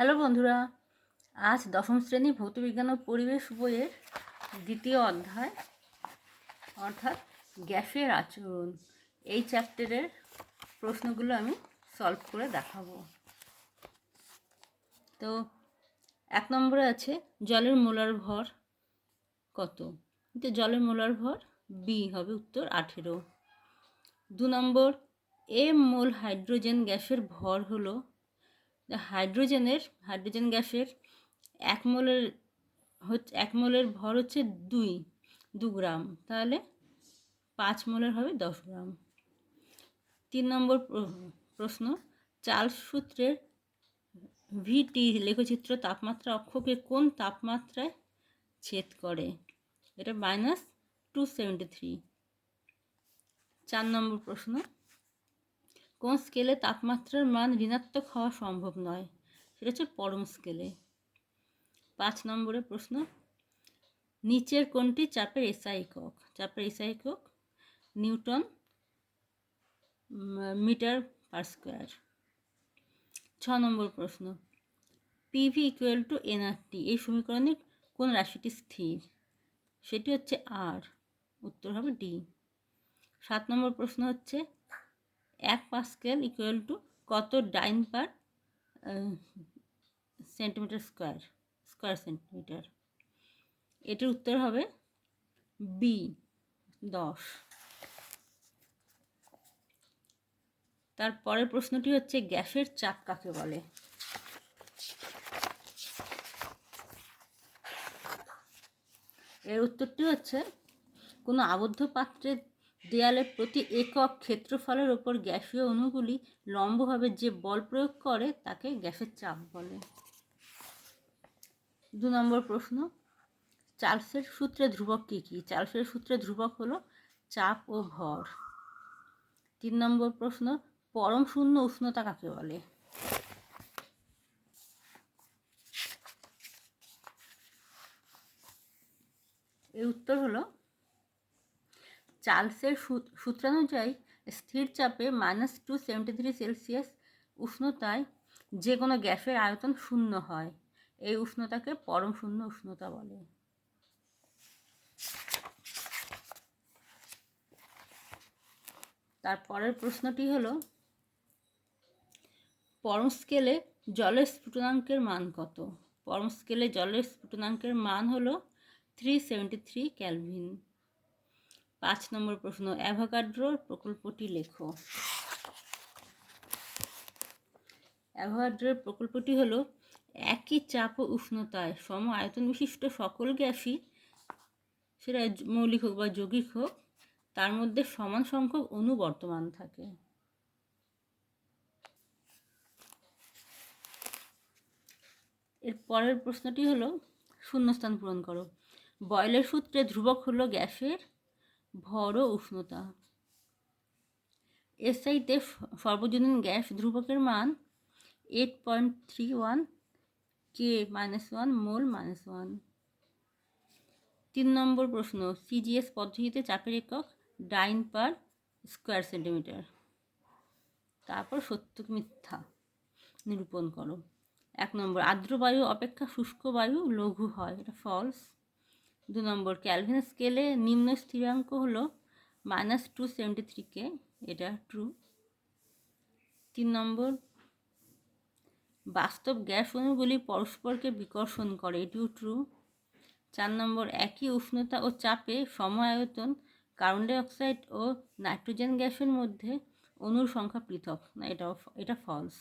Hello বন্ধুরা, আজ দশম শ্রেণি ভৌতবিজ্ঞান ও পরিবেশ বইয়ের দ্বিতীয় অধ্যায়, অর্থাৎ গ্যাসের আচরণ। এই চ্যাপ্টারের প্রশ্নগুলো আমি সলভ করে দেখাবো। তো এক নম্বরে আছে, জলের মোলার ভর কত? তো জলের মোলার ভর বি হবে উত্তর আঠেরো। দু নম্বর এম মোল হাইড্রোজেন গ্যাসের ভর হলো হাইড্রোজেনের, হাইড্রোজেন গ্যাসের এক মোলের হচ্ছে এক মোলের ভর হচ্ছে দুই, দু গ্রাম। তাহলে পাঁচ মোলের হবে দশ গ্রাম। তিন নম্বর প্র- প্রশ্ন চার্লস সূত্রের ভিটি লেখচিত্র তাপমাত্রা অক্ষকে কোন তাপমাত্রায় ছেদ করে? এটা মাইনাস টু সেভেন্টি থ্রি চার নম্বর প্রশ্ন কোন স্কেলে তাপমাত্রার মান ঋণাত্মক হওয়া সম্ভব নয়? সেটা হচ্ছে পরম স্কেলে। পাঁচ নম্বরের প্রশ্ন। নিচের কোনটি চাপের এসআই একক? চাপের এসআই একক নিউটন মিটার পার স্কোয়ার। ছ নম্বর প্রশ্ন। পিভি ইকুয়াল টু এনআরটি এই সমীকরণে কোন রাশিটি স্থির? সেটি হচ্ছে আর উত্তর হবে ডি সাত নম্বর প্রশ্ন হচ্ছে এক পাস্কেল ইকুয়াল টু কত dyne per centimetre square square centimetre এটির উত্তর হবে বি দশ। তার পরের প্রশ্নটি হচ্ছে গ্যাসের চাপ কাকে বলে? এর উত্তরটি হচ্ছে কোনো আবদ্ধ পাত্রের দেয়ালে প্রতি একক ক্ষেত্রফলের ওপর গ্যাসীয় অণুগুলি লম্বভাবে যে বল প্রয়োগ করে, তাকে গ্যাসের চাপ বলে। দু নম্বর প্রশ্ন, চার্লসের সূত্রে ধ্রুবক কী কী? চার্লসের সূত্রে ধ্রুবক হলো চাপ ও ভর। তিন নম্বর প্রশ্ন, পরম শূন্য উষ্ণতা কাকে বলে? এর উত্তর হলো চার্লসের সূত্রানুযায়ী, স্থির চাপে minus two seventy three Celsius উষ্ণতায় যে কোনো গ্যাসের আয়তন শূন্য হয়। এই উষ্ণতাকে পরম শূন্য উষ্ণতা বলে। তারপরের প্রশ্নটি হলো, পরম স্কেলে জলের স্ফুটনাঙ্কের মান কত? পরম স্কেলে জলের স্ফুটনাঙ্কের মান হলো থ্রি সেভেন্টি থ্রি ক্যালভিন পাঁচ নম্বর প্রশ্ন অ্যাভোগাড্রোর প্রকল্পটি লেখো। অ্যাভোগাড্রোর প্রকল্পটি হলো, একই চাপ ও উষ্ণতায় সম আয়তন বিশিষ্ট সকল গ্যাসই, সেটা মৌলিক হোক বা যৌগিক হোক, তার মধ্যে সমান সংখ্যক অণু বর্তমান থাকে। এর পরের প্রশ্নটি হলো, শূন্যস্থান পূরণ করো। বয়লের সূত্রে ধ্রুবক হলো গ্যাসের ভর ও উষ্ণতা। এসআইতে সর্বজনীন গ্যাস ধ্রুবকের মান eight point three one K minus one mole minus one তিন নম্বর প্রশ্ন সিজিএস পদ্ধতিতে চাপের একক ডাইন পার স্কোয়ার সেন্টিমিটার। তারপর সত্যকে মিথ্যা নিরূপণ করো। এক নম্বর, আর্দ্র বায়ু অপেক্ষা শুষ্ক বায়ু লঘু হয়, এটা ফলস দু নম্বর ক্যালভিন স্কেলে নিম্ন স্থিরাঙ্ক হলো minus two seventy three K এটা ট্রু তিন নম্বর, বাস্তব গ্যাস অণুগুলি পরস্পরকে বিকর্ষণ করে, এটিও ট্রু চার নম্বর, একই উষ্ণতা ও চাপে সম আয়তন কার্বন ডাইঅক্সাইড ও নাইট্রোজেন গ্যাসের মধ্যে অণুর সংখ্যা পৃথক, না এটাও, এটা ফলস